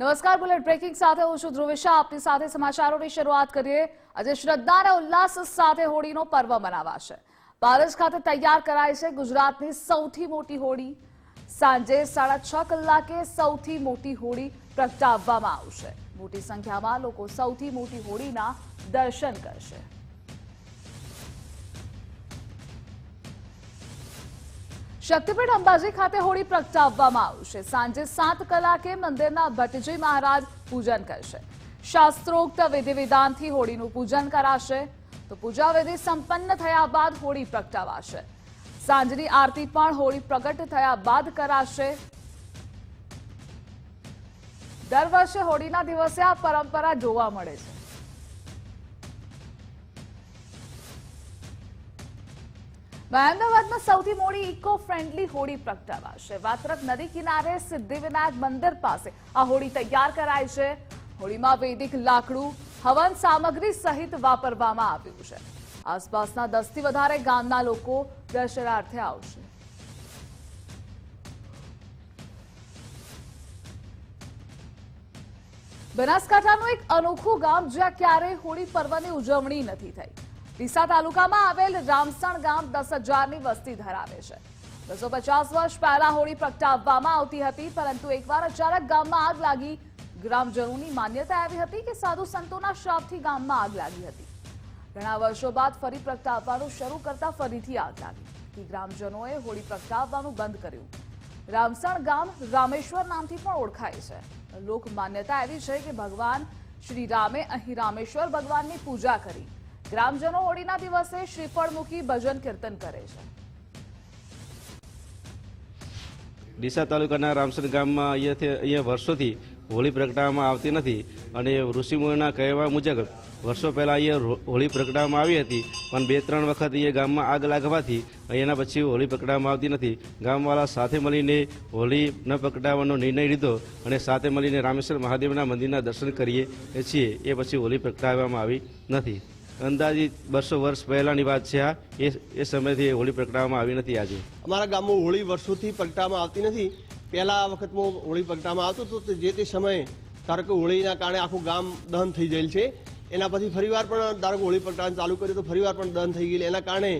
નમસ્કાર, bullet breaking સાથે હું છું ધ્રુવિશા. આપની સાથે સમાચારોની શરૂઆત કરીએ. આજે શ્રદ્ધા અને ઉલ્લાસ સાથે હોળીનો પર્વ મનાવાશે. પારસ ખાતે તૈયાર કરાય છે ગુજરાતની સૌથી મોટી હોળી. સાંજે સાડા છ કલાકે સૌથી મોટી હોળી પ્રગટાવવામાં આવશે. મોટી સંખ્યામાં લોકો સૌથી મોટી હોળીના દર્શન કરશે. શક્તિપીઠ અંબાજી ખાતે હોળી પ્રગટાવવામાં આવશે. સાંજે સાત કલાકે મંદિરના ભટ્ટજી મહારાજ પૂજન કરશે. શાસ્ત્રોક્ત વિધિ વિધાનથી હોળીનું પૂજન કરાશે. તો પૂજા વિધિ સંપન્ન થયા બાદ હોળી પ્રગટાવાશે. સાંજની આરતી પણ હોળી પ્રગટ થયા બાદ કરાશે. દર વર્ષે હોળીના દિવસે આ પરંપરા જોવા મળે છે. અમદાવાદમાં સૌથી મોડી ઇકો ફ્રેન્ડલી હોળી પ્રગટાવાશે. વાત્રક નદી કિનારે સિદ્ધિવિનાયક મંદિર પાસે આ હોળી તૈયાર કરાય છે. હોળીમાં વૈદિક લાકડું, હવન સામગ્રી સહિત વાપરવામાં આવ્યું છે. આસપાસના દસથી વધારે ગામના લોકો દર્શનાર્થે આવશે. બનાસકાંઠાનું એક અનોખું ગામ જ્યાં ક્યારેય હોળી પર્વની ઉજવણી નથી થઈ. ડીસા તાલુકામાં આવેલ રામસણ ગામ દસ હજારની વસ્તી ધરાવે છે. બસો પચાસ વર્ષ પહેલા હોળી પ્રગટાવવામાં આવતી હતી, પરંતુ એકવાર અચાનક ગામમાં આગ લાગી. ગ્રામજનોની માન્યતા એવી હતી કે સાધુ સંતોના શ્રાપથી ગામમાં આગ લાગી હતી. ઘણા વર્ષો બાદ ફરી પ્રગટાવવાનું શરૂ કરતા ફરીથી આગ લાગી ગ્રામજનોએ હોળી પ્રગટાવવાનું બંધ કર્યું. રામસણ ગામ રામેશ્વર નામથી પણ ઓળખાય છે. લોક માન્યતા એવી છે કે ભગવાન શ્રી રામે અહીં રામેશ્વર ભગવાનની પૂજા કરી ગ્રામજનો હોળીના દિવસે શ્રીફળ મૂકી ભજન કીર્તન કરે છે. ડીસા તાલુકાના રામસર ગામમાં અહીંયાથી અહીંયા વર્ષોથી હોળી પ્રગટાવવામાં આવતી નથી અને ઋષિમુનિના કહેવા મુજબ વર્ષો પહેલાં અહીંયા હોળી પ્રગટાવવામાં આવી હતી, પણ બે ત્રણ વખત અહીંયા ગામમાં આગ લાગવાથી અહીંયાના પછી હોળી પ્રગટાવવામાં આવતી નથી. ગામવાળા સાથે મળીને હોળી ન પ્રગટાવવાનો નિર્ણય લીધો અને સાથે મળીને રામેશ્વર મહાદેવના મંદિરના દર્શન કરીએ છીએ, એ પછી હોળી પ્રગટાવવામાં આવી નથી. અંદાજિત બસો વર્ષ પહેલાંની વાત છે આ. એ એ સમયથી હોળી પ્રગટાવવામાં આવી નથી આજે. અમારા ગામમાં હોળી વર્ષોથી પ્રગટાવવામાં આવતી નથી. પહેલા વખતમાં હોળી પ્રગટાવવામાં આવતું હતું જે તે સમયે ધારો કે હોળીના કારણે આખું ગામ દહન થઈ ગયેલ છે. એના પછી ફરીવાર પણ ધારો કે હોળી પ્રગટાવવાનું ચાલુ કર્યું તો ફરીવાર પણ દહન થઈ ગયેલ. એના કારણે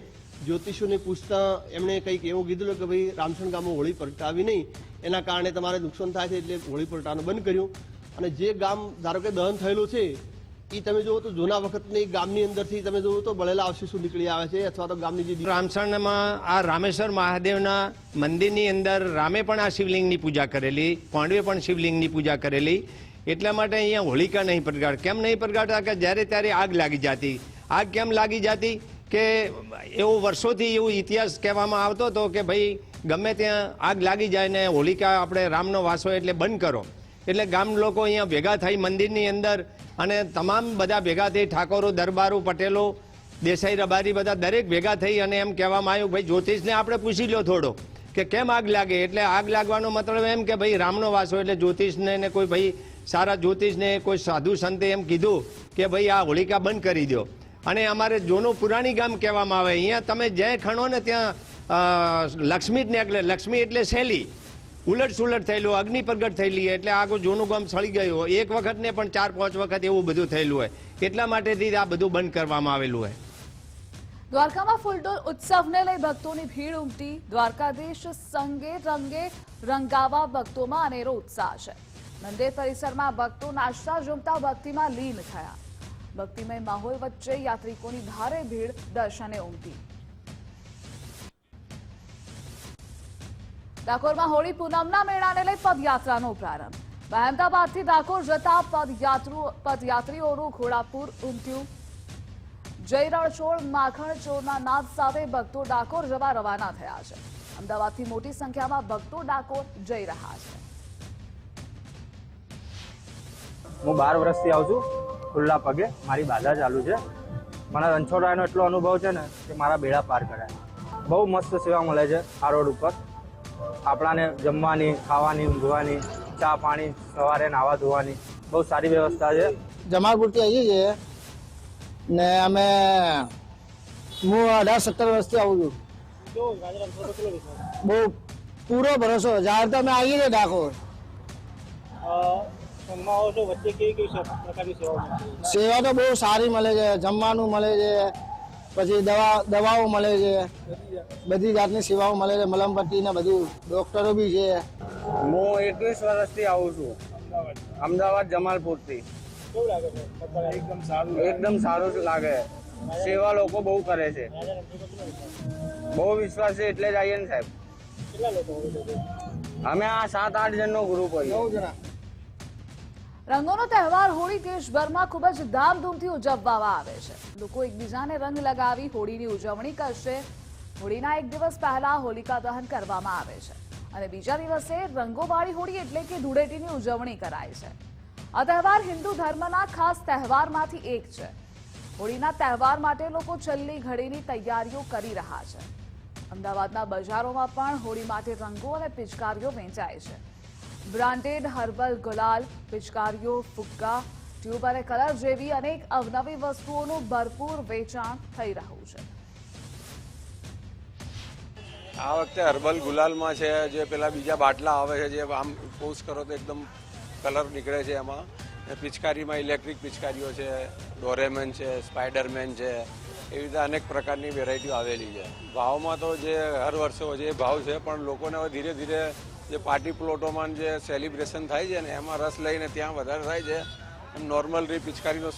જ્યોતિષોને પૂછતા એમણે કંઈક એવું કીધું કે ભાઈ, રામસણ ગામમાં હોળી પ્રગટાવી નહીં. એના કારણે તમારે નુકસાન થાય છે એટલે હોળી પ્રગટાવવાનું બંધ કર્યું. અને જે ગામ ધારો કે દહન થયેલું છે એ તમે જુઓ તો જૂના વખતની ગામની અંદરથી તમે જુઓ તો બળેલા અવશેષો નીકળી આવે છે, અથવા તો ગામની જે રામસણમાં આ રામેશ્વર મહાદેવના મંદિરની અંદર રામે પણ આ શિવલિંગની પૂજા કરેલી, પાંડવે પણ શિવલિંગની પૂજા કરેલી. એટલા માટે અહીંયા હોળિકા નહીં પ્રગાડ કેમ નહીં પ્રગાડતા કે જ્યારે ત્યારે આગ લાગી જતી. આગ કેમ લાગી જતી? કે એવો વર્ષોથી એવું ઇતિહાસ કહેવામાં આવતો હતો કે ભાઈ ગમે ત્યાં આગ લાગી જાય ને હોલિકા આપણે રામનો વાસો એટલે બંધ કરો. એટલે ગામ લોકો અહીંયા ભેગા થઈ મંદિરની અંદર અને તમામ બધા ભેગા થઈ, ઠાકોરો, દરબારો, પટેલો, દેસાઈ, રબારી બધા દરેક ભેગા થઈ અને એમ કહેવામાં આવ્યું, ભાઈ, જ્યોતિષને આપણે પૂછી લો થોડો કે કેમ આગ લાગે? એટલે આગ લાગવાનો મતલબ એમ કે, ભાઈ, રામનો વાસો એટલે જ્યોતિષને ને કોઈ ભાઈ સારા જ્યોતિષને કોઈ સાધુ સંતે એમ કીધું કે, ભાઈ, આ હોલિકા બંધ કરી દો અને અમારે જૂનું પુરાણી ગામ કહેવામાં આવે, અહીંયા તમે જ્યાં ખણો ને ત્યાં લક્ષ્મી જ નીકળે લક્ષ્મી એટલે શૈલી ઉલટ સુલટ થયેલું, અગ્નિ પ્રગટ થયેલી એટલે આગળ જૂનું ગામ સળી ગયું એક વખત ને પણ ચાર, પાંચ વખત એવું બધું થયેલું હોય. એટલા માટેથી આ બધું બંધ કરવામાં આવેલું હોય. દ્વારકામાં ફૂલડોલ ઉત્સવને લઈ ભક્તોની ભીડ ઉમટી. દ્વારકાધીશ સંગે રંગે રંગાવા ભક્તોમાં અનેરો ઉત્સાહ છે. મંદિર પરિસરમાં ભક્તો નાસ્તા જમતા ભક્તિમાં લીન થયા. ભક્તિમય માહોલ વચ્ચે યાત્રિકોની ભારે ભીડ દર્શને ઉમટી. ડાકોરમાં હોળી પૂનમના મેળાને લઈ પદયાત્રાનો પ્રારંભ. અહેમદાબાદથી ડાકોર જતા પદયાત્રુ, પદયાત્રીઓનું ઘોડાપુર ઉમટ્યું. જય રણછોડ માખણ ચોરના નાદ સાથે ભક્તો ડાકોર જવા રવાના થયા છે. અમદાવાદથી મોટી સંખ્યામાં ભક્તો ડાકોર જઈ રહ્યા છે. હું બાર વર્ષથી આવું છું. ખુલ્લા પગે મારી બાધા ચાલુ છે. મને રણછોડરાયનો એટલો અનુભવ છે ને કે મારા બેડા પાર કરાય. બહુ મસ્ત સેવા મળે છે આ રોડ ઉપર. આપણાને જમવાની ખાવાની ઊંઘવાની ચા પાણી સવારે નાવા ધોવાની. બહુ સારી વ્યવસ્થા છે. જમાલપુરથી આવીએ છીએ ને અમે હું અઢાર સત્તર વર્ષથી આવું છું. બહુ પૂરો ભરોસો. જ્યારે તો અમે આવીએ છીએ ડાકોર. સેવા તો બહુ સારી મળે છે જમવાનું મળે છે પછી દવા દવાઓ મળે છે. બધી જાતની સેવાઓ મળે છે મલમપટ્ટી ને બધું. ડોક્ટરો બી છે. હું એકવીસ વર્ષથી આવું છું. અમદાવાદ જમાલપુરથી. એકદમ સારું લાગે. સેવા લોકો બહુ કરે છે. બહુ વિશ્વાસ છે એટલે જ આવીએ ને સાહેબ. અમે આ સાત આઠ જણનો ગ્રુપ હોઈએ રંગોનો તહેવાર હોળી દેશભરમાં ખૂબ જ ધામધૂમથી ઉજવવામાં આવે છે. લોકો એકબીજાને રંગ લગાવી હોળીની ઉજવણી કરશે. હોળીના એક દિવસ પહેલા હોલિકા દહન કરવામાં આવે છે અને બીજા દિવસે રંગોવાળી હોળી એટલે કે ધૂળેટીની ઉજવણી કરાય છે. આ તહેવાર હિન્દુ ધર્મના ખાસ તહેવારમાંથી એક છે. હોળીના તહેવાર માટે લોકો છેલ્લી ઘડીની તૈયારીઓ કરી રહ્યા છે. અમદાવાદના બજારોમાં પણ હોળી માટે રંગો અને પિચકારીઓ વેચાય છે. બ્રાન્ડેડ હર્બલ ગુલાલ પિચકારીઓ ફુગ્ગા ટ્યુબ અને કલર જેવી અનેક અવનવી વસ્તુઓનું ભરપૂર વેચાણ થઈ રહ્યું છે. આ વખતે હર્બલ ગુલાલમાં છે, જે પેલા બીજા બાટલા આવે છે, જે આમ પોઝ કરો તો એકદમ કલર નીકળે છે એમાં. પિચકારીમાં ઇલેક્ટ્રિક પિચકારીઓ છે ડોરેમેન છે સ્પાઈડરમેન છે, એવી રીતે અનેક પ્રકારની વેરાયટીઓ આવેલી છે. ભાવમાં તો જે હર વર્ષે હોય છે એ ભાવ છે, પણ લોકોને હવે ધીરે ધીરે જે પાર્ટી પ્લોટોમાં જે સેલિબ્રેશન થાય છે ને એમાં રસ લઈને ત્યાં વધારે થાય છે. એમ નોર્મલ રી પિચકારીનો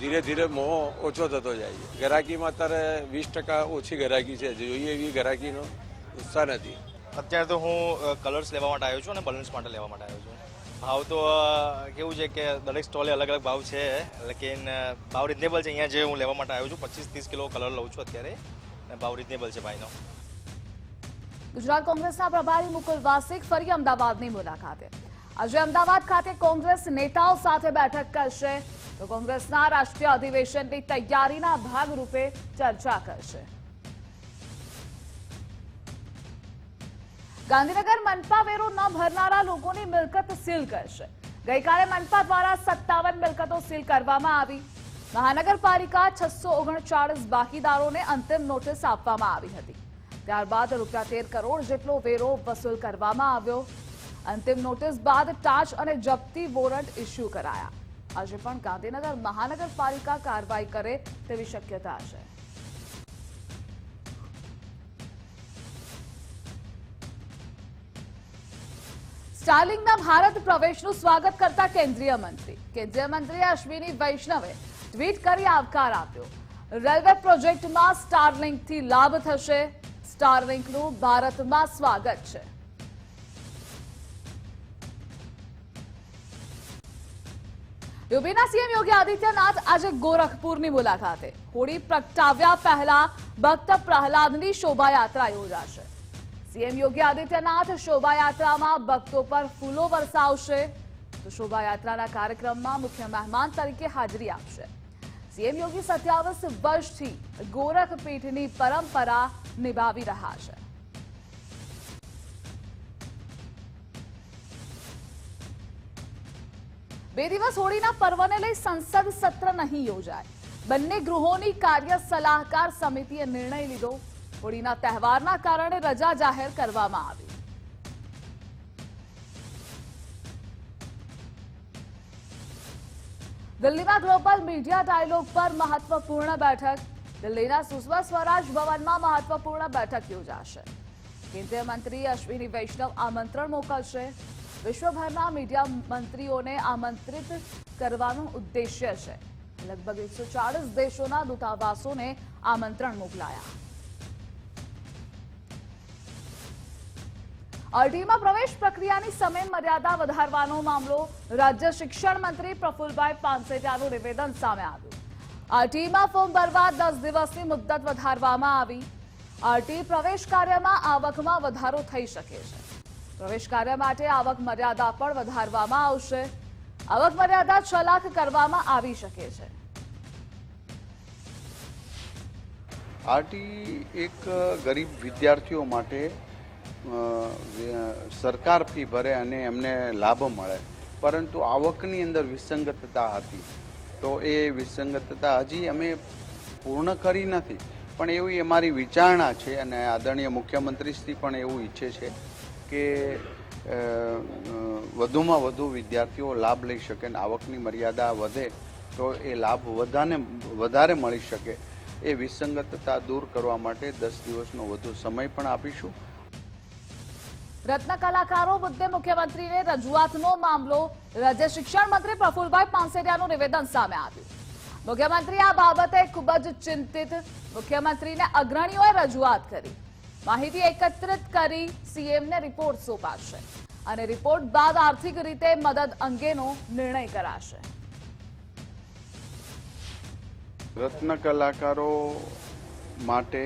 ધીરે ધીરે મોહ ઓછો થતો જાય છે. ગરાકીમાં અત્યારે વીસ ટકા ઓછી ગરાકી છે. જોઈએ એવી ગરાકીનો ઉત્સાહ નથી. અત્યારે તો હું કલર્સ લેવા માટે આવ્યો છું અને બલૂન્સ માટે લેવા માટે આવ્યો છું. ભાવ તો કેવું છે કે દરેક સ્ટોલે અલગ અલગ ભાવ છે. લેકિન ભાવ રિઝનેબલ છે. અહીંયા જે હું લેવા માટે આવ્યો છું પચીસ ત્રીસ કિલો કલર લઉં છું અત્યારે. અને ભાવ રિઝનેબલ છે ભાઈનો. ગુજરાત કોંગ્રેસના પ્રભારી મુકુલ વાસિક ફરી અમદાવાદની મુલાકાતે. આજે અમદાવાદ ખાતે કોંગ્રેસ નેતાઓ સાથે બેઠક કરશે. તો કોંગ્રેસના રાષ્ટ્રીય અધિવેશનની તૈયારીના ભાગરૂપે ચર્ચા કરશે. ગાંધીનગર મનપા વેરો ન ભરનારા લોકોની મિલકત સીલ કરશે. ગઈકાલે મનપા દ્વારા સત્તાવન મિલકતો સીલ કરવામાં આવી. મહાનગરપાલિકા છસો ઓગણચાળીસ બાકીદારોને અંતિમ નોટિસ આપવામાં આવી હતી. ત્યારબાદ રૂપિયા તેર કરોડ જેટલો વેરો વસૂલ કરવામાં આવ્યો. અંતિમ નોટિસ બાદ ટાચ અને જપ્તી વોરંટ ઇસ્યુ કરાયા. આજે પણ ગાંધીનગર મહાનગરપાલિકા કાર્યવાહી કરે તેવી શક્યતા છે. સ્ટાર્લિંગના ભારત પ્રવેશનું સ્વાગત કરતા કેન્દ્રીય મંત્રી. કેન્દ્રીય મંત્રી અશ્વિની વૈષ્ણવે ટ્વીટ કરી આવકાર આપ્યો. રેલવે પ્રોજેક્ટમાં સ્ટારલિંકથી લાભ થશે. સ્ટારલિંકનું ભારતમાં સ્વાગત છે. યુપીના સીએમ યોગી આદિત્યનાથ આજે ગોરખપુરની મુલાકાતે. હોળી પ્રગટાવ્યા પહેલા ભક્ત પ્રહલાદની શોભાયાત્રા યોજાશે. સીએમ યોગી આદિત્યનાથ શોભાયાત્રામાં ભક્તો પર ફૂલો વરસાવશે. તો શોભાયાત્રાના કાર્યક્રમમાં મુખ્ય મહેમાન તરીકે હાજરી આપશે. સીએમ યોગી સત્યાવીસ વર્ષથી ગોરખપીઠની પરંપરા નિભાવી રહ્યા છે બે દિવસ હોળીના પર્વને લઈ સંસદ સત્ર નહીં યોજાય બંને ગૃહોની કાર્ય સલાહકાર સમિતિએ નિર્ણય લીધો હોળીના તહેવારના કારણે રજા જાહેર કરવામાં આવી દિલ્હીમાં ગ્લોબલ મીડિયા ડાયલોગ પર મહત્વપૂર્ણ બેઠક દિલ્હીના સુષ્મા સ્વરાજ ભવનમાં મહત્વપૂર્ણ બેઠક યોજાશે. કેન્દ્રીય મંત્રી અશ્વિની વૈષ્ણવ આમંત્રણ મોકલશે. વિશ્વભરના મીડિયા મંત્રીઓને આમંત્રિત કરવાનું ઉદ્દેશ્ય છે. લગભગ એકસો ચાળીસ દેશોના દૂતાવાસોને આમંત્રણ મોકલાયા. અરજીમાં પ્રવેશ પ્રક્રિયાની સમય મર્યાદા વધારવાનો મામલો રાજ્ય શિક્ષણ મંત્રી પ્રફુલભાઈ પાનસેટિયાનું નિવેદન સામે આવ્યું. આરટીમાં ફોર્મ ભરવા દસ દિવસની મુદ્દત વધારવામાં આવી. આરટી પ્રવેશ કાર્યમાં આવકમાં વધારો થઈ શકે છે. પ્રવેશ કાર્ય માટે આવક મર્યાદા પણ વધારવામાં આવશે. આવક મર્યાદા છ લાખ કરવામાં આવી શકે છે. આરટી એક ગરીબ વિદ્યાર્થીઓ માટે સરકાર ફી ભરે અને એમને લાભ મળે. પરંતુ આવકની અંદર વિસંગતતા હતી. તો એ વિસંગતતા હજી અમે પૂર્ણ કરી નથી. પણ એવી અમારી વિચારણા છે અને આદરણીય મુખ્યમંત્રીશ્રી પણ એવું ઈચ્છે છે કે વધુમાં વધુ વિદ્યાર્થીઓ લાભ લઈ શકે અને આવકની મર્યાદા વધે તો એ લાભ વધારે વધારે મળી શકે. એ વિસંગતતા દૂર કરવા માટે દસ દિવસનો વધુ સમય પણ આપીશું. રત્ન કલાકારો, મુદ્દે મુખ્યમંત્રીને રજૂઆતનો મામલો રાજ્ય શિક્ષણ મંત્રી પ્રફુલભાઈ પાનસેરિયાનું નિવેદન સામે આવ્યું. મુખ્યમંત્રી આ બાબતે ખૂબ જ ચિંતિત મુખ્યમંત્રીને અગ્રણીઓએ રજૂઆત કરી. માહિતી એકત્રિત કરી સીએમને રિપોર્ટ સોંપાશે અને રિપોર્ટ બાદ આર્થિક રીતે મદદ અંગેનો નિર્ણય કરાશે. રત્ન કલાકારો માટે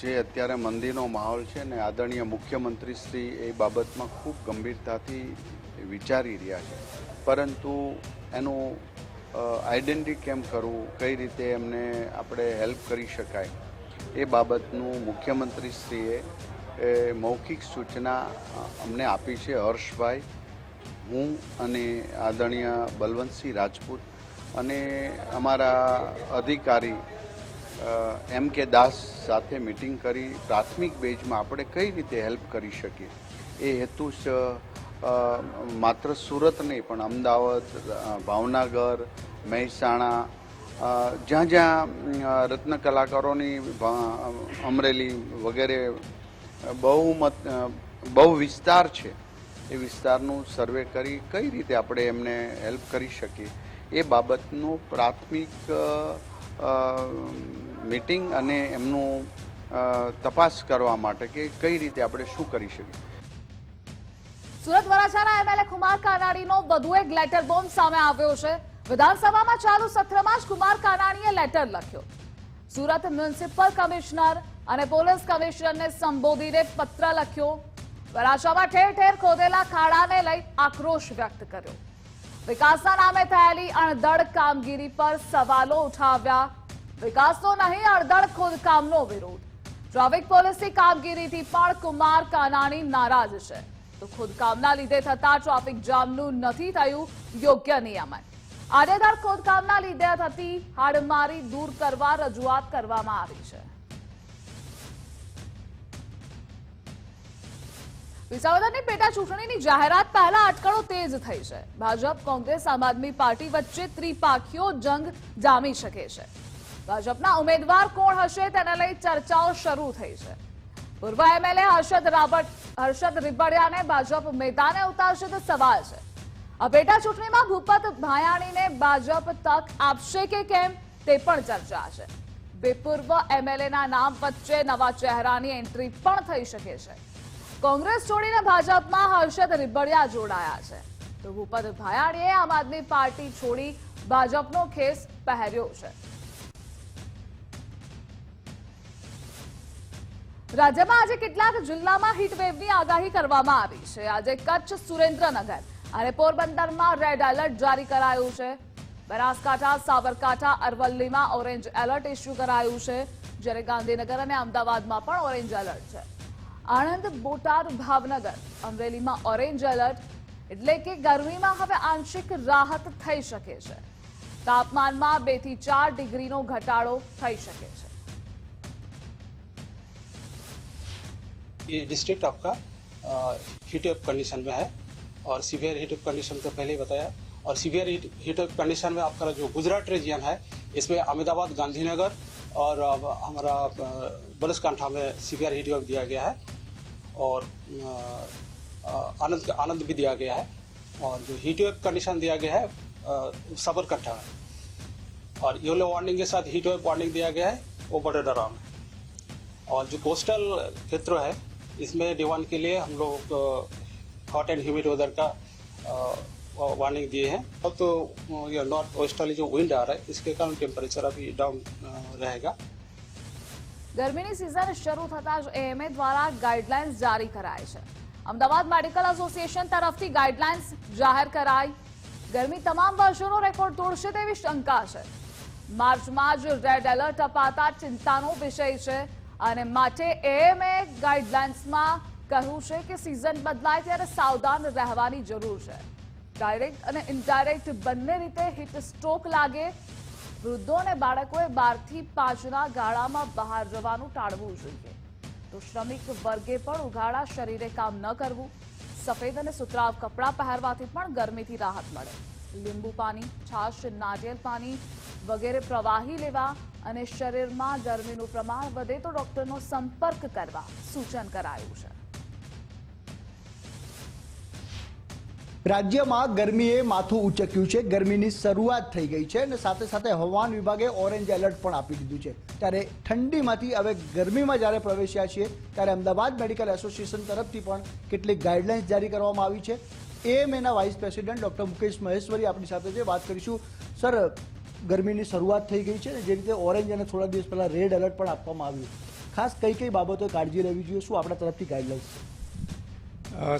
જે અત્યારે મંદીનો માહોલ છે ને આદરણીય મુખ્યમંત્રી શ્રી એ બાબતમાં ખૂબ ગંભીરતાથી વિચારી રહ્યા છે. પરંતુ એનું આઈડેન્ટિટી કેમ કરવું, કઈ રીતે એમને આપણે હેલ્પ કરી શકાય, એ બાબતનું મુખ્યમંત્રીશ્રીએ એ મૌખિક સૂચના અમને આપી છે હર્ષભાઈ, હું અને આદરણીય બલવંતસિંહ રાજપૂત અને અમારા અધિકારી એમ કે દાસ સાથે મિટિંગ કરી પ્રાથમિક બેઝમાં આપણે કઈ રીતે હેલ્પ કરી શકીએ? એ હેતુ માત્ર સુરત નહીં, પણ અમદાવાદ ભાવનગર, મહેસાણા જ્યાં જ્યાં રત્ન કલાકારોની અમરેલી વગેરે બહુ મત બહુ વિસ્તાર છે. એ વિસ્તારનું સર્વે કરી કઈ રીતે આપણે એમને હેલ્પ કરી શકીએ? એ બાબતનું પ્રાથમિક મીટિંગ અને એમનું તપાસ કરવા માટે કે કઈ રીતે આપણે શું કરી શકીએ. સુરત વરાછાના એમએલએ કુમાર કાનાણીનો વધુ એક લેટર બોમ્બ સામે આવ્યો છે. વિધાનસભામાં ચાલુ સત્રમાં જ કુમાર કાનાણીએ લેટર લખ્યો. સુરત મ્યુનિસિપલ કમિશનર અને પોલીસ કમિશનરને સંબોધીને પત્ર લખ્યો. વરાછામાં ઠેર ઠેર ખોદેલા ખાડાને લઈ આક્રોશ વ્યક્ત કર્યો. વિકાસના નામે થયેલી અણધડ કામગીરી પર સવાલો ઉઠાવ્યા. વિકાસનો નહીં, અડધડ ખોદકામનો વિરોધ. ટ્રાફિક પોલીસની કામગીરીથી પણ કુમાર કાનાણી નારાજ છે. તો ખોદકામના લીધે થતા ટ્રાફિક જામનું નથી થયું, યોગ્ય નિયમન. આડેધડ ખોદકામના લીધે થતી હાડમારી દૂર કરવા રજૂઆત કરવામાં આવી છે. વિસાવદરની પેટા ચૂંટણીની જાહેરાત પહેલા અટકળો તેજ થઈ છે. ભાજપ, કોંગ્રેસ, આમ આદમી પાર્ટી વચ્ચે ત્રિપાખીઓ જંગ જામી શકે છે. ભાજપના ઉમેદવાર કોણ હશે તેને લઈ ચર્ચાઓ શરૂ થઈ છે. પૂર્વ એમએલએ હર્ષદ રાબટ હર્ષદ રીબડિયાને ભાજપ મેદાને ઉતારશે તો સવાલ છે. આ પેટા ચૂંટણીમાં ભૂપત ભાયાણીને ભાજપ તક આપશે કે કેમ તે પણ ચર્ચા છે. બે પૂર્વ એમએલએના નામ વચ્ચે નવા ચહેરાની એન્ટ્રી પણ થઈ શકે છે. કોંગ્રેસ છોડીને ભાજપમાં હર્ષદ રીબડિયા જોડાયા છે. તો ભૂપત ભાયાણીએ આમ આદમી પાર્ટી છોડી ભાજપનો ખેસ પહેર્યો છે. રાજ્યમાં આજે કેટલાક જિલ્લામાં હીટવેવની આગાહી કરવામાં આવી છે. આજે કચ્છ સુરેન્દ્રનગર. અને પોરબંદરમાં રેડ એલર્ટ જારી કરાયું છે. બનાસકાંઠા, સાબરકાંઠા, અરવલ્લીમાં ઓરેન્જ એલર્ટ ઇસ્યુ કરાયું છે. જ્યારે ગાંધીનગર અને અમદાવાદમાં પણ ઓરેન્જ એલર્ટ છે. આણંદ, બોટાદ, ભાવનગર, અમરેલીમાં ઓરેન્જ એલર્ટ એટલે કે ગરમીમાં હવે આંશિક રાહત થઈ શકે છે. તાપમાનમાં બેથી ચાર ડિગ્રીનો ઘટાડો થઈ શકે છે. ये डिस्ट्रिक्ट आपका हीट वेव कंडीशन में है। और सीवियर हीट वेव कंडीशन तो पहले ही बताया। और सीवियर हीट वेव कंडीशन में आपका जो गुजरात रीजन है, इसमें अहमदाबाद, गांधीनगर और हमारा बनासकांठा में सीवियर हीट वेव दिया गया है। और आनंद आनंद भी दिया गया है। और जो हीट वेव कंडीशन दिया गया है साबरकांठा में। और येलो वार्निंग के साथ हीट वेव वार्निंग दिया गया है, वो बड़ोदरा में। और जो कोस्टल क्षेत्र है इसमें डिवान के लिए हम लोग हॉट एंड ह्यूमिड वेदर का वार्निंग दिए हैं अब तो अ, ये नॉर्थ वेस्टर्ली जो विंड आ रहा है इसके कारण टेम्परेचर अभी डाउन रहेगा ગરમીની સિઝન શરૂ થતા જ એએમએ દ્વારા ગાઈડલાઇન્સ જારી કરાઈ છે અમદાવાદ મેડિકલ એસોસિએશન તરફથી ગાઈડલાઇન્સ જાહેર કરાઈ ગરમી તમામ વર્ષોનો રેકોર્ડ તોડશે તેવી શંકા છે માર્ચમાં જ રેડ એલર્ટ અપાતા ચિંતાનો વિષય છે અને માટે એએમએ ગાઈડલાઇન્સમાં કહ્યું છે કે સિઝન બદલાય ત્યારે સાવધાન રહેવાની જરૂર છે. ડાયરેક્ટ અને ઇનડાયરેક્ટ બંને રીતે હિટ સ્ટ્રોક લાગે. વૃદ્ધો અને બાળકોએ બારથી પાંચના ગાળામાં બહાર જવાનું ટાળવું જોઈએ. તો શ્રમિક વર્ગે પણ ઉઘાડા શરીરે કામ ન કરવું. સફેદ અને સુતરાવ કપડાં પહેરવાથી પણ ગરમીથી રાહત મળે. લીંબુ પાણી, છાશ, નારિયેલ પાણી વગેરે પ્રવાહી લેવા અને શરીરમાં ગરમીનું પ્રમાણ વધે તો ડોક્ટરનો સંપર્ક કરવા સૂચન કરાયું છે. રાજ્યમાં ગરમીએ માથું ઉચક્યું છે. ગરમીની શરૂઆત થઈ ગઈ છે અને સાથે સાથે હવામાન વિભાગે ઓરેન્જ એલર્ટ પણ આપી દીધું છે. ત્યારે ઠંડીમાંથી હવે ગરમીમાં જ્યારે પ્રવેશ્યા છીએ, ત્યારે અમદાવાદ મેડિકલ એસોસિએશન તરફથી પણ કેટલીક ગાઈડલાઇન્સ જારી કરવામાં આવી છે. એએમએના vice president doctor Mukesh Maheshwari આપણી સાથે છે. વાત કરીશું, સર, ગરમીની શરૂઆત થઈ ગઈ છે જે રીતે ઓરેન્જ અને થોડા દિવસ પહેલાં રેડ એલર્ટ પણ આપવામાં આવ્યું. ખાસ કઈ કઈ બાબતો કાળજી લેવી જોઈએ? શું આપણા તરફથી ગાઈડલાઇન્સ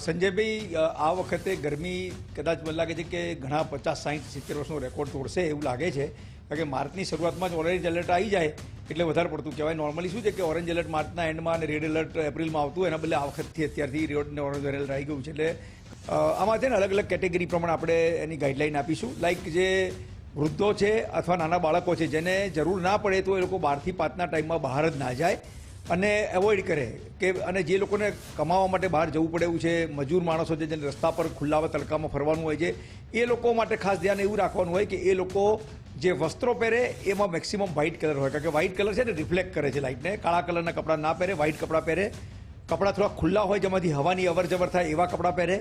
સંજયભાઈ આ વખતે ગરમી કદાચ મને લાગે છે કે ઘણા પચાસ, સાહીઠ, સિત્તેર વર્ષનો રેકોર્ડ તોડશે એવું લાગે છે. કારણ કે માર્ચની શરૂઆતમાં જ ઓરેન્જ એલર્ટ આવી જાય એટલે વધારે પડતું કહેવાય. નોર્મલી શું છે કે ઓરેન્જ એલર્ટ માર્ચના એન્ડમાં અને રેડ એલર્ટ એપ્રિલમાં આવતું એના બદલે આ વખતથી અત્યારથી રેડ ઓરેન્જ એલર્ટ આવી ગયું છે. એટલે આમાં છે ને અલગ અલગ કેટેગરી પ્રમાણે આપણે એની ગાઈડલાઈન આપીશું. લાઈક જે વૃદ્ધો છે અથવા નાના બાળકો છે, જેને જરૂર ના પડે તો એ લોકો બારથી પાંચના ટાઈમમાં બહાર જ ના જાય અને એવોઇડ કરે કે, અને જે લોકોને કમાવા માટે બહાર જવું પડે એવું છે, મજૂર માણસો છે, જેને રસ્તા પર ખુલ્લા તડકામાં ફરવાનું હોય છે, એ લોકો માટે ખાસ ધ્યાન એવું રાખવાનું હોય કે એ લોકો જે વસ્ત્રો પહેરે એમાં મેક્સિમમ વ્હાઇટ કલર હોય. કારણ કે વ્હાઇટ કલર છે ને રિફ્લેક્ટ કરે છે લાઇટને કાળા કલરના કપડાં ના પહેરે વ્હાઇટ કપડાં પહેરે. કપડાં થોડા ખુલ્લા હોય, જેમાંથી હવાની અવર જવર થાય એવા કપડાં પહેરે.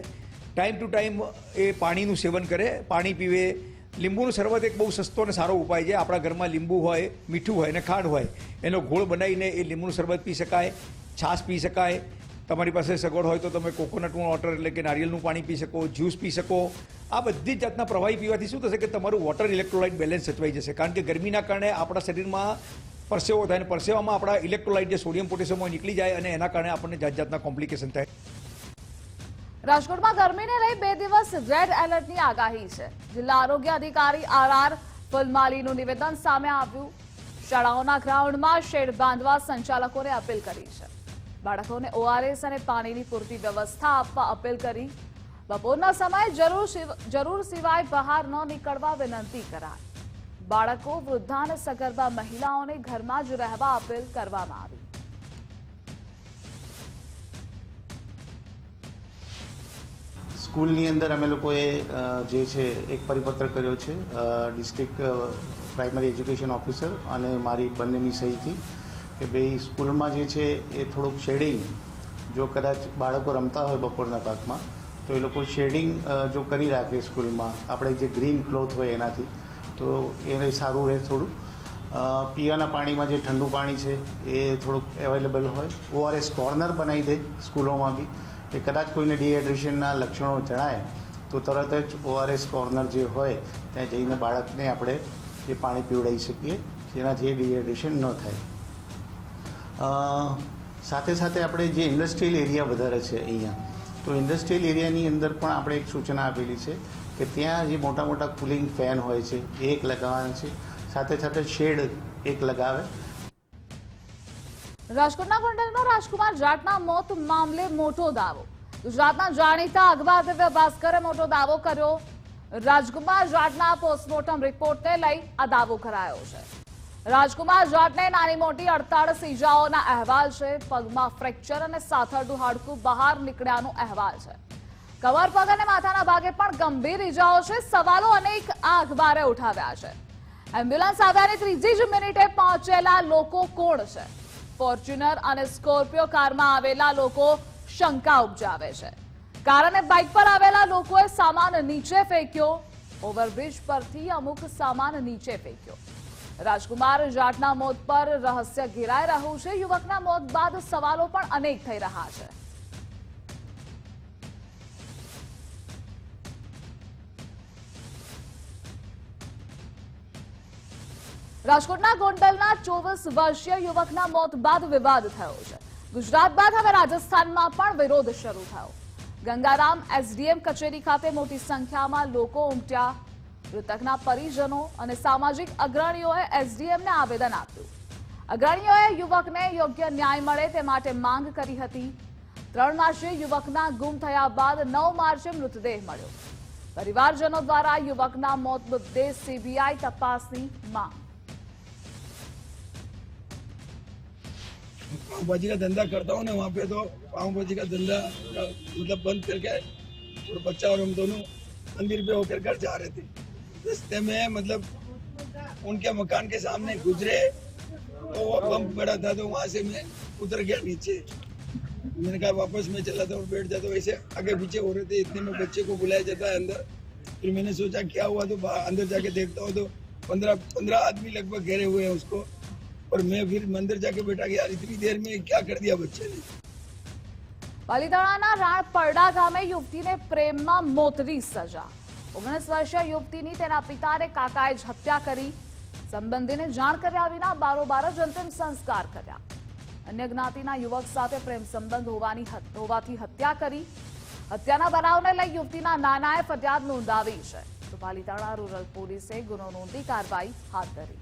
ટાઈમ ટુ ટાઈમ એ પાણીનું સેવન કરે, પાણી પીવે. લીંબુનું શરબત એક બહુ સસ્તો અને સારો ઉપાય છે. આપણા ઘરમાં લીંબુ હોય, મીઠું હોય અને ખાંડ હોય, એનો ગોળ બનાવીને એ લીંબુનું શરબત પી શકાય, છાશ પી શકાય. તમારી પાસે સગવડ હોય તો તમે કોકોનટનું વોટર એટલે કે નારિયેળનું પાણી પી શકો જ્યુસ પી શકો. આ બધી જાતના પ્રવાહી પીવાથી શું થશે કે તમારું વોટર ઇલેક્ટ્રોલાઇટ બેલેન્સ સચવાઈ જશે. કારણ કે ગરમીના કારણે આપણા શરીરમાં પરસેવો થાય અને પરસેવામાં આપણા ઇલેક્ટ્રોલાઇટ જે સોડિયમ પોટેશિયમ હોય નીકળી જાય અને એના કારણે આપણને જાત જાતના કોમ્પ્લિકેશન થાય. રાજકોટમાં ગરમીને લઈ બે દિવસ રેડ એલર્ટની આગાહી છે. જિલ્લા આરોગ્ય અધિકારી આર આર ફુલમાલીનું નિવેદન સામે આવ્યું. શાળાઓના ગ્રાઉન્ડમાં શેડ બાંધવા સંચાલકોને અપીલ કરી છે. બાળકોને ઓઆરએસ અને પાણીની પૂરતી વ્યવસ્થા આપવા અપીલ કરી. બપોરના સમયે જરૂર જરૂર સિવાય બહાર ન નીકળવા વિનંતી કરાઈ. બાળકો વૃદ્ધા અને સગર્ભા મહિલાઓને ઘરમાં જ રહેવા અપીલ કરવામાં આવી. સ્કૂલની અંદર અમે લોકોએ જે છે, એક પરિપત્ર કર્યો છે ડિસ્ટ્રિક્ટ પ્રાઇમરી એજ્યુકેશન ઓફિસર અને મારી બંનેની સહીથી કે ભાઈ સ્કૂલમાં જે છે એ થોડુંક શેડિંગ, જો કદાચ બાળકો રમતા હોય બપોરના પાકમાં, તો એ લોકો શેડિંગ જો કરી રાખે સ્કૂલમાં, આપણે જે ગ્રીન ક્લોથ હોય એનાથી, તો એને સારું રહે થોડું. પીવાના પાણીમાં જે ઠંડુ પાણી છે એ થોડુંક અવેલેબલ હોય. ઓઆરએસ કોર્નર બનાવી દે સ્કૂલોમાં બી. કે કદાચ કોઈને ડિહાઇડ્રેશનના લક્ષણો જણાય, તો તરત જ ઓઆરએસ કોર્નર જે હોય, ત્યાં જઈને બાળકને આપણે એ પાણી પીવડાવી શકીએ જેનાથી ડિહાઇડ્રેશન ન થાય. સાથે સાથે આપણે જે ઇન્ડસ્ટ્રીયલ એરિયા વધારે છે અહીંયા, તો ઇન્ડસ્ટ્રીયલ એરિયાની અંદર પણ આપણે એક સૂચના આપેલી છે કે ત્યાં જે મોટા મોટા કુલિંગ ફેન હોય છે, એ એક લગાવવાના છે, સાથે સાથે શેડ એક લગાવે રાજકોટના ગોંડલમાં રાજકુમાર જાટના મોત મામલે મોટો દાવો. ગુજરાતના જાણીતા અખબાર દિવ્ય ભાસ્કરે મોટો દાવો કર્યો. રાજકુમાર જાટના પોસ્ટમોર્ટમ રિપોર્ટને લઈ આ દાવો કરાયો છે. રાજકુમાર જાટને નાની મોટી અડતાળીસ ઇજાઓના અહેવાલ છે. પગમાં ફ્રેક્ચર અને સાથળનું હાડકું બહાર નીકળ્યાનો અહેવાલ છે. કમર પગ અને માથાના ભાગે પણ ગંભીર ઇજાઓ છે. સવાલો અનેક આ અખબારે ઉઠાવ્યા છે. એમ્બ્યુલન્સ આવ્યાની ત્રીજી જ મિનિટે પહોંચેલા લોકો કોણ છે? ફોર્ચ્યુનર અને સ્કોર્પિયો કારમાં આવેલા લોકો શંકા ઉપજાવે છે. કાર અને બાઇક પર આવેલા લોકોએ સામાન નીચે ફેંક્યો. ઓવરબ્રિજ પરથી અમુક સામાન નીચે ફેંક્યો. રાજકુમાર જાટના મોત પર રહસ્ય ઘેરાઈ રહ્યું છે. યુવકના મોત બાદ સવાલો પણ અનેક થઈ રહ્યા છે. રાજકોટના ગોંડલના ચોવીસ વર્ષીય યુવકના મોત બાદ વિવાદ થયો છે. ગુજરાત બાદ હવે રાજસ્થાનમાં પણ વિરોધ શરૂ થયો. ગંગારામ એસડીએમ કચેરી ખાતે મોટી સંખ્યામાં લોકો ઉમટ્યા. મૃતકના પરિજનો અને સામાજિક અગ્રણીઓએ એસડીએમને આવેદન આપ્યું. અગ્રણીઓએ યુવકને યોગ્ય ન્યાય મળે તે માટે માંગ કરી હતી. ત્રણ માર્ચે યુવકના ગુમ થયા બાદ નવ માર્ચે મૃતદેહ મળ્યો. પરિવારજનો દ્વારા યુવકના મોત મુદ્દે સીબીઆઈ તપાસની માંગ. पाव भाजी का धंधा करता हूँ ना, वहाँ पे तो पाव भाजी का धंधा मतलब बंद करके और बच्चा और हम दोनों मंदिर पे होकर घर जा रहे थे। रास्ते में मतलब उनके मकान के सामने गुजरे तो वो पंप पड़ा था तो वहाँ से मैं उतर गया नीचे। मैंने कहा, वापस मैं चला था और बैठ जाता वैसे आगे पीछे हो रहे थे, इतने में बच्चे को बुलाया जाता है अंदर। फिर मैंने सोचा, क्या हुआ? तो अंदर जाके देखता हूँ तो पंद्रह पंद्रह आदमी लगभग घेरे हुए हैं उसको। और मैं फिर मंदिर जाके बैठा कि यार इतनी देर में क्या कर दिया बच्चे ने પાલીતાણાના રાણપરડા ગામે યુવતીને પ્રેમમાં મોતની સજા ઓગણીસ વર્ષીય યુવતીની તેના પિતાને કાકાએ જ હત્યા કરી સંબંધીને જાણ કર્યા વિના બારોબાર જ અંતિમ સંસ્કાર કર્યા અન્ય જ્ઞાતિના યુવક સાથે પ્રેમ સંબંધ હોવાની હત- હોવાથી હત્યા કરી હત્યાના બનાવને લઈ યુવતીના નાનાએ ફરિયાદ નોંધાવી છે તો પાલીતાણા રૂરલ પોલીસે ગુનો નોંધી કાર્યવાહી હાથ ધરી